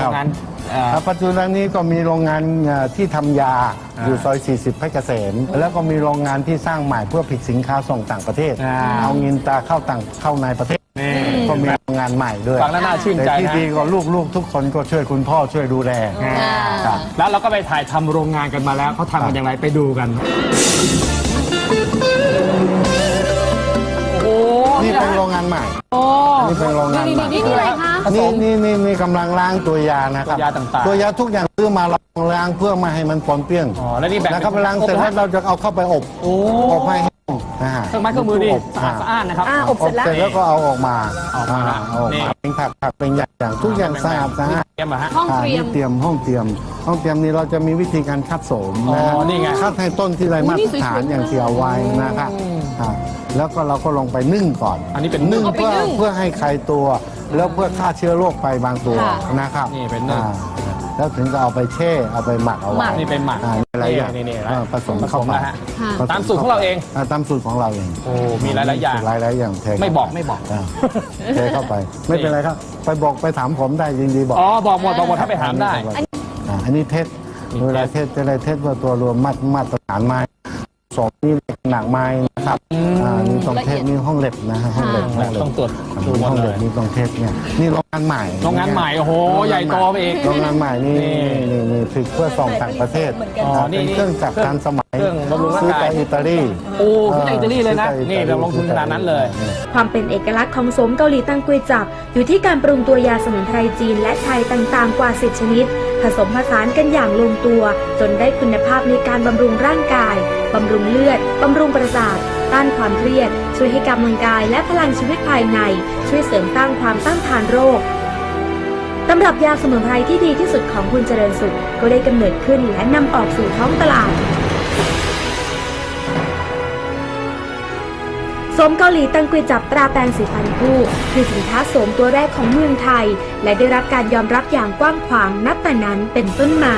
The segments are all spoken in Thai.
โรงงานเอ่อ ครับปัจจุบันนี้ก็มีโรงงานเอ่อที่ทำยาอ่าอยู่ซอย 40เพชรเกษม แล้วก็มีโรงงานที่สร้างใหม่เพื่อผลิตสินค้าส่งต่างประเทศ อ่า เอาเงินตาเข้าต่างเข้าในประเทศ นี่ก็มีโรงงานใหม่ด้วย ฟังแล้วน่าชื่นแต่ใจที่นะดีก็ลูกๆ ทุกคนก็ช่วยคุณพ่อช่วยดูแลอ่าครับ แล้วเราก็ไปถ่ายทำโรงงานกันมาแล้วเขาทำกันอย่างไรไปดูกัน โอ้โหนี่เป็นโรงงานใหม่ โอ้นี่เป็นโรงงานใหม่ นี่คืออะไรคะ ผสนี่ม นี่นี่นี่กำลังล้างตัวยานะครับตัวยาต่างๆ ตัวยาทุกอย่างซื้อมาเราล้างเพื่อไมาให้มันปนเปี้ยนอ๋อแล้วนี่แบ่งนะครับเป็นล้างเสร็จอบแล้วเราจะเอาเข้าไปอบโอ้อบให้แห้งนะฮะเครื่องไม้เครื่องมือดีบสะอาดสะอ้านนะครับ อ่าอบอบเสร็จแล้วก็เอาออกมาออกมาเอาออกนี่ มาเป็นผักผักเป็นอย่างๆทุกอย่างสะอาดสะอาดเตรียมเหรอฮะ ห้องเตรียมานี่เตรียมห้องเตรียม ห้องเตรียมนี้เราจะมีวิธีการคัดโสมนะฮะอ๋อนี่ไง คัดให้ต้นที่ไรมาตรฐานอุ๊ยนี่สวยๆอย่างที่เอาไว้นะครับอ่าแล้วก็เราก็ลงไปนึ่งก่อนอันนี้เป็นนึ่นึ่งงเอาไปเพื่อนึ่ง เพื่อให้ไข่ตัว แล้วเพื่อฆ่าเชื้อโรคไปบางตัวค่ะ นะครับนี่เป็นนึ่ง อ่าแล้วถึงจะเอาไปแช่เอาไปหมักเอาไว้นี่เป็นหมักอ่าอะไรอย่างนี่นี่เออผสมผสเข้ามไปแล้วฮะ ค่ะผสตามสูตรของเราเองาตามสูตรของเราเองโอ้มีหลายๆอย่าง หลายหลายๆอย่างเทไม่บอกไม่บอกาเทเข้าไป ไม่เป็นไรครับ ไปบอกไปถามผมได้ยินดีบอกอ๋อบอกหมดบอกหมดถ้าไปถามได้ อ่าอันนี้เทสมีเวลาเทสจะได้เทสว่าตัวรวมมาตรมาตรฐานไม้สมนี่หนักไม้นะ ครับอ่านี่ต้องเทสนี่ห้องเหล็กนะฮะห้องเหล็กห้องเหล็กต้องตรวจดูหมดห้องเลเหล็ยกนี่ต้องเทสเนี่ยนี่โรงงานใหม่โรงงานใหม่โอ้โหใหญ่โตไปอีก โรงงานใหม่นี่นี่นี่นี่ผลิตเพื่อส่งต่างประเทศอ๋อนี่เป็นนี่เครื่องจักรทันสมัยเครื่องบำรุงร่างซื้อกายจากอิตาลี โอ้ที่จากอิตาลีเลยนะซื้อจากนี่อิตเราลงทุนขนาดนั้นเลย ความเป็นเอกลักษณ์ของโสมเกาหลีตังกวยจับ อยู่ที่การปรุงตัวยาสมุนไพรจีนและไทยต่างๆกว่า 10 ชนิด ผสมผสานกันอย่างลงตัว จนได้คุณภาพในการบำรุงร่างกายบำรุงเลือดบำรุงประสาทต้านความเครียด ช่วยให้กำลังกายและพลังชีวิตภายใน ช่วยเสริมสร้างความต้านทานโรคตำรับยาสมุนไพรที่ดีที่สุดของคุณเจริญสุขก็ได้กำเนิดขึ้นและนำออกสู่ท้องตลาด มเกาหลีตังกวยจับตราแปรงสีฟันคู่คือสินค้าโสมตัวแรกของเมืองไทย และได้รับการยอมรับอย่างกว้างขวางนับแต่นั้นเป็นต้นมา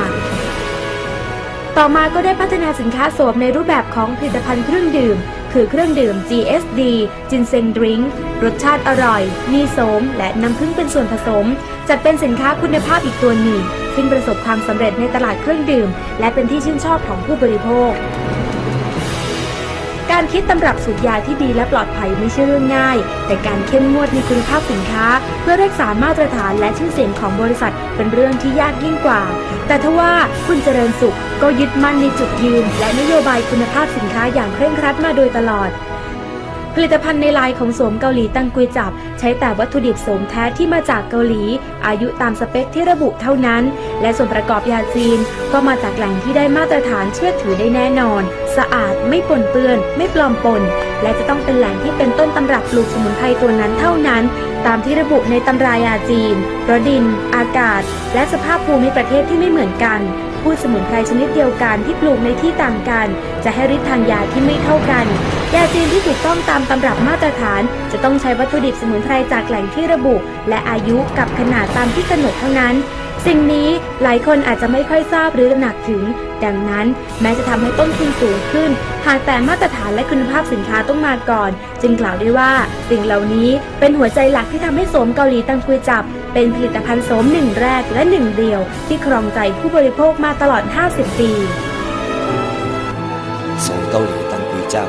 ต่อมาก็ได้พัฒนาสินค้าโสมในรูปแบบของผลิตภัณฑ์เครื่องดื่ม คือเครื่องดื่ม GSD จินเซงดริงรสชาติอร่อย มีโสม และน้ำผึ้งเป็นส่วนผสม จัดเป็นสินค้าคุณภาพอีกตัวหนึ่ง ซึ่งประสบความสำเร็จในตลาดเครื่องดื่ม และเป็นที่ชื่นชอบของผู้บริโภค การคิดตำรับสูตรยาที่ดีและปลอดภัยไม่ใช่เรื่องง่าย แต่การเข้มงวดในคุณภาพสินค้า เพื่อรักษามาตรฐานและชื่อเสียงของบริษัทเป็นเรื่องที่ยากยิ่งกว่า แต่ทว่าคุณเจริญสุขก็ยึดมั่นในจุดยืน และนโยบายคุณภาพสินค้าอย่างเคร่งครัดมาโดยตลอด ผลิตภัณฑ์ในลายของโสมเกาหลีตังกุยจับ ใช้แต่วัตถุดิบโสมแท้ที่มาจากเกาหลี อายุตามสเปคที่ระบุเท่านั้น และส่วนประกอบยาจีน ก็มาจากแหล่งที่ได้มาตรฐานเชื่อถือได้แน่นอน สะอาดไม่ปนเปื้อน ไม่ปลอมปน และจะต้องเป็นแหล่งที่เป็นต้นตำรับปลูกสมุนไพรตัวนั้นเท่านั้น ตามที่ระบุในตำรายาจีนเพราะดิน อากาศ และสภาพภูมิประเทศที่ไม่เหมือนกันพืชสมุนไพรชนิดเดียวกันที่ปลูกในที่ต่างกัน จะให้ฤทธิ์ทางยาที่ไม่เท่ากัน ยาจีนที่ถูกต้องตามตำรับมาตรฐาน จะต้องใช้วัตถุดิบสมุนไพรจากแหล่งที่ระบุ และอายุกับขนาดตามที่กำหนดเท่านั้น สิ่งนี้หลายคนอาจจะไม่ค่อยทราบหรือตระหนักถึง ดังนั้นแม้จะทำให้ต้นทุนสูงขึ้น หากแต่มาตรฐานและคุณภาพสินค้าต้องมาก่อน จึงกล่าวได้ว่าสิ่งเหล่านี้เป็นหัวใจหลักที่ทำให้โสมเกาหลีตังกุยจับ เป็นผลิตภัณฑ์โสมหนึ่งแรกและหนึ่งเดียว ที่ครองใจผู้บริโภคมาตลอด 50 ปีส่งเกาหลีตังกุยเจ้า